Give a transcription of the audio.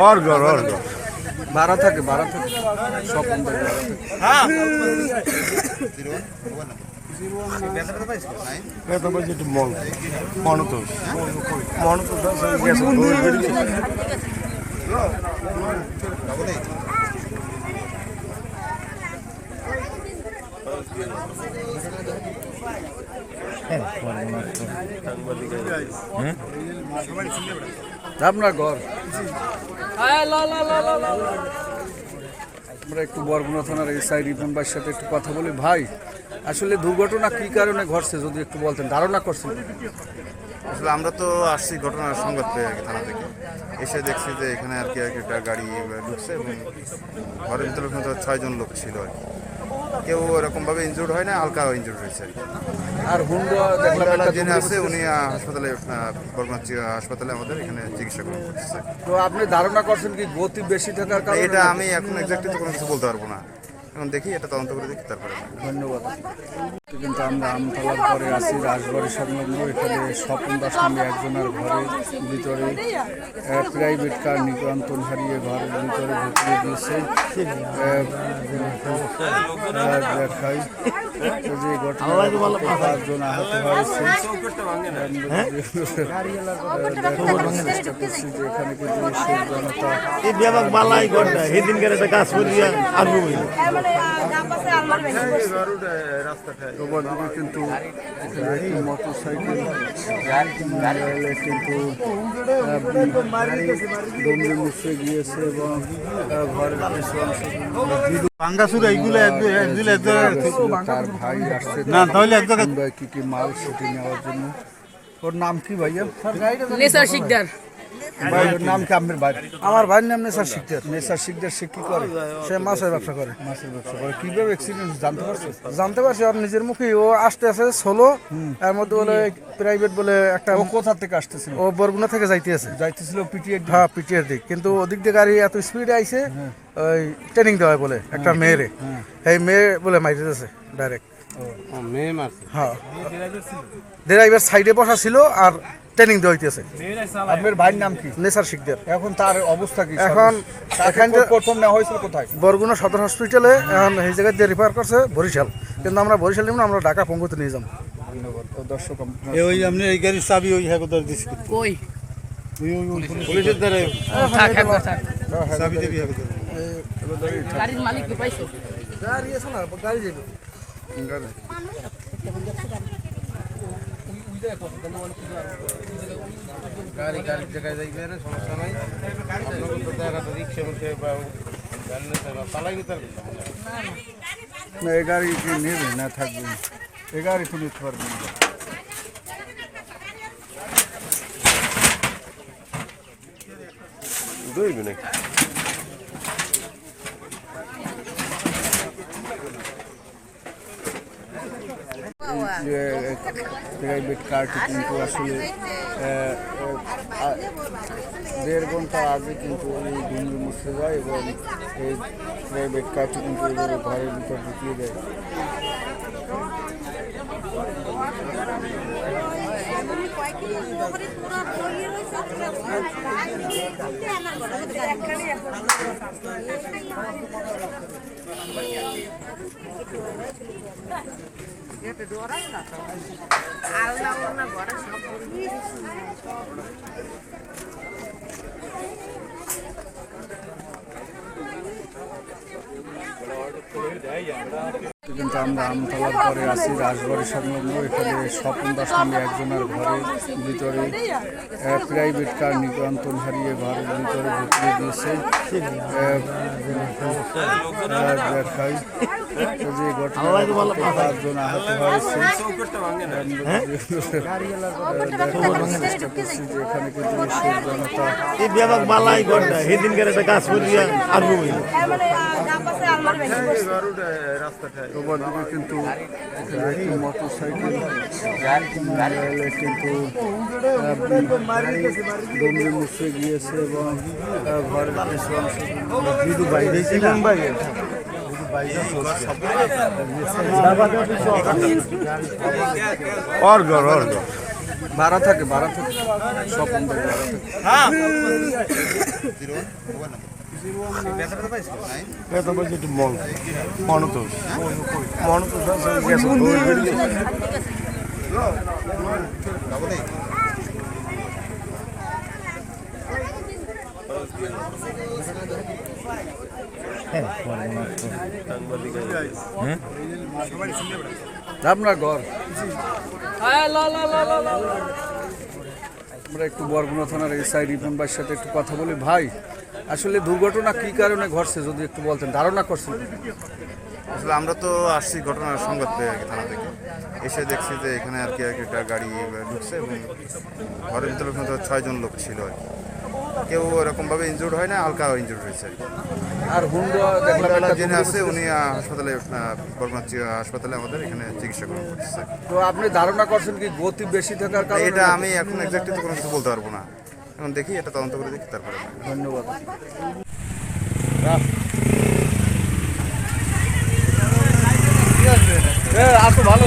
অর্গর অর্গর ভাড়া থাকে ভাড়া থাকে সব এটা বলছি একটু মন মনত মনত আপনার ঘর? আমরা একটু বরগুনা থানার এই সাইড রিপন ভাইয়ের সাথে একটু কথা বলি। ভাই আসলে দুর্ঘটনা কি কারণে ঘটছে যদি একটু বলতেন? ধারণা করছেন আসলে আমরা তো আসছি ঘটনার সংবাদ পেয়ে আর কি থানা থেকে। এসে দেখছি যে এখানে আর কি আর কি একটা গাড়ি ঢুকছে এবং ঘরের ভিতরে ছয়জন লোক ছিল আর কি। কেউ এরকমভাবে ইনজুর্ড হয় না হালকা ইনজুর্ড হয়েছে আর হুন্ডা যিনি আছে উনি হাসপাতালে হাসপাতালে আমাদের এখানে চিকিৎসা গ্রহণ করতেছে তো আপনি ধারণা করছেন কি গতি বেশি থাকার কারণে এটা আমি এখন এক্সাক্টলি তো কোনো কিছু বলতে পারব না। এখন দেখি এটা তদন্ত করে দেখি তারপরে। ধন্যবাদ। কিন্তু আমরা আমতলার পরে আছি রাজবাড়ি সংলগ্ন এখানে স্বপন দাস নামে একজনের ঘরের ভিতরে প্রাইভেট কার নিকন্তন হারিয়ে ঘরের ভিতরে ঢুকিয়ে দিয়েছে দেখাই যে ঘটনায় পাঁচজন আহত হয়েছে চেষ্টা করছি যে এখানে কিন্তু জনতা সেদিনকার একটা গাছ পড়িয়া আগুন তোমার দিকে কিন্তু একটি মোটর সাইকেল কিন্তু ডমরে মুছে গিয়েছে এবং ঘরের কিছু অংশ পাঙ্গাসুর এইগুলো একদম একদম একদম তার ভাই আসছে না, তাহলে এক জায়গায়- কি কি মাল সেটি নেওয়ার জন্য? ওর নাম কি ভাইয়া? নেসার শিকদার। ভাই ওর নাম কি আপনার ভাই? আমার ভাইয়ের নাম নেশার শিখতে নেশা শিকদার সে কি করে? সে মাছের ব্যবসা করে। মাছের ব্যবসা করে। কীভাবে এক্সিডেন্ট জানতে পারছ? জানতে পারছি আর নিজের মুখে ও আসতে আছে ষোলো এর মধ্যে বলে প্রাইভেট বলে একটা ও কোথা থেকে আসতেছিল? ও বরগুনা থেকে যাইতে আছে। যাইতেছিল পিটিএ হ্যাঁ পিটিএর দিক কিন্তু ওদিক দিয়ে গাড়ি এত স্পিডে আইছে ওই ট্রেনিং দেওয়া বলে একটা মেয়েরে। এই মেয়ে বলে মাইতে দিয়েছে ডাইরেক্ট হ্যাঁ। ড্রাইভার সাইডে বসা ছিল আর ট্রেনিং দেওয়া হইতেছে। আপনার ভাইয়ের নাম কি? নেশার শিখদের এখন তার অবস্থা কি? এখন এখান প্রথম নেওয়া হয়েছিল কোথায়? বরগুনা সদর হসপিটালে এখন এই জায়গায় দিয়ে রিফার করছে বরিশাল। কিন্তু আমরা বরিশাল নিব না আমরা ঢাকা পঙ্গুতে নিয়ে যাব। ধন্যবাদ। দর্শক ওই আপনি এই গাড়ির চাবি ওই হ্যাঁ কোথাও দিচ্ছি কই? পুলিশের দ্বারা। থাক একবার থাক চাবি দেবি হ্যাঁ গাড়ির মালিক পাইছো? গাড়ি আছে না গাড়ি যাবে গাড়ি। গাড়ির জায়গায় যাইবে না সমস্যা নাই। রিক্সা মধ্যে বা গাড়ি চালাই নিতে পারবেন না এই গাড়ি কি নেবে না থাকবে? এই গাড়ি তো নিতে পারবে না। প্রাইভেট কারটি কিন্তু আসলে আহ, আহ, দেড় ঘণ্টা আগে কিন্তু এই ডুঙ্গি মুছতে যায় এবং এই প্রাইভেট কারটি কিন্তু এভাবে ঘরের ভিতর ঢুকিয়ে দেয় কিন্তু আমরা আমতলার পরে আছি রাজবাড়ি সংলগ্ন এখানে স্বপন দাস নামে একজনের ঘরের ভিতরে প্রাইভেট কার নিকন্তন হারিয়ে ঘরের ভিতরে ঢুকিয়ে দিয়েছে। দেখাই। যে ঘটনায় পাঁচজন আহত হয়েছে চেষ্টা করছি যে এখানে কিন্তু সেই জনতা এই ব্যাপক বালাই ঘটনা সেদিনকার একটা গাছ পড়িয়া আগুন তোমার কিন্তু মোটর সাইকেল কিন্তু ডমরে মুছে গিয়েছে এবং ঘরের কিছু অংশ বাইরে অর্গর অর্গর। ভাড়া থাকে ভাড়া থাকে। স্বপন মন মনতোষ। মনতোষ আছে গেছে ডাবল এইট আপনার ঘর আমরা একটু বরগুনা থানার এসআই রিপন ভাইয়ের সাথে একটু কথা বলি। ভাই আসলে দুর্ঘটনা কি কারণে ঘটছে যদি একটু বলতেন? ধারণা করছেন আসলে আমরা তো আসছি ঘটনার সংবাদ পেয়ে আর কি থানা থেকে। এসে দেখছি যে এখানে আর কি একটা গাড়ি ঢুকছে এবং ঘরের ভিতরে ছয়জন লোক ছিল আর কি। কেউ এরকমভাবে ইনজুর্ড হয় না হালকা ইনজুর্ড হয়েছে আর হুন্ডা যিনি আছে উনি হাসপাতালে বর্মা হাসপাতালে আমাদের এখানে চিকিৎসা গ্রহণ করতেছে তো আপনি ধারণা করছেন কি গতি বেশি থাকার কারণে এটা আমি এখন এক্সাক্টলি তো কোনো কিছু বলতে পারব না। এখন দেখি এটা তদন্ত করে দেখি তারপরে ধন্যবাদ। আসো ভালো।